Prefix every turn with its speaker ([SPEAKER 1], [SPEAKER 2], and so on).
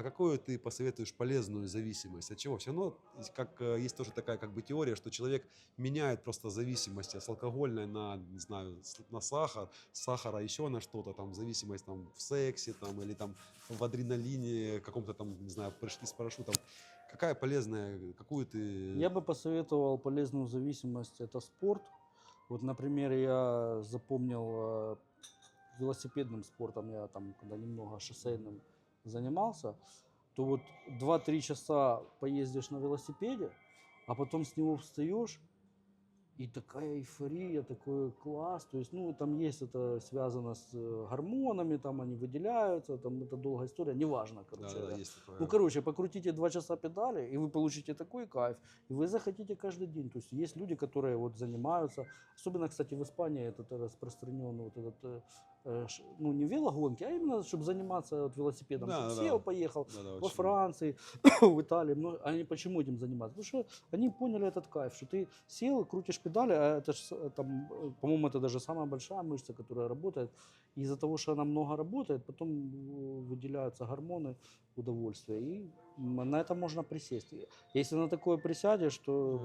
[SPEAKER 1] А какую ты посоветуешь полезную зависимость? От чего? Все равно есть как, э, есть тоже такая как бы теория, что человек меняет просто зависимость с алкогольной на, не знаю, на сахар, сахара еще на что-то, там зависимость там в сексе там или там в адреналине, каком-то там, не знаю, прыжки с парашютом. Какая полезная, какую ты...
[SPEAKER 2] Я бы посоветовал полезную зависимость это спорт. Вот, например, я запомнил э, велосипедным спортом, я там, когда немного шоссейным занимался, то вот 2-3 часа поездишь на велосипеде, а потом с него встаешь, и такая эйфория, такой класс. То есть, ну, там есть это связано с э, гормонами, там они выделяются, там это долгая история, неважно,
[SPEAKER 1] Да,
[SPEAKER 2] короче.
[SPEAKER 1] да,
[SPEAKER 2] говоря.
[SPEAKER 1] есть такое.
[SPEAKER 2] Ну, короче, покрутите два часа педали, и вы получите такой кайф, и вы захотите каждый день. То есть есть люди, которые вот занимаются, особенно, кстати, в Испании этот распространен вот этот, э, э, ну, не велогонки, а именно, чтобы заниматься вот велосипедом.
[SPEAKER 1] Да, да,
[SPEAKER 2] сел,
[SPEAKER 1] да.
[SPEAKER 2] поехал.
[SPEAKER 1] Да, да,
[SPEAKER 2] Во
[SPEAKER 1] очень.
[SPEAKER 2] Франции, в Италии, ну, они почему этим занимаются? Потому что они поняли этот кайф, что ты сел, крутишь педали, а это ж, с- там, э, по-моему, это даже самая большая мышца, которая работает. Из-за того, что она много работает, потом э, выделяются гормоны удовольствия, и на это можно присесть. Если на такое присядешь, то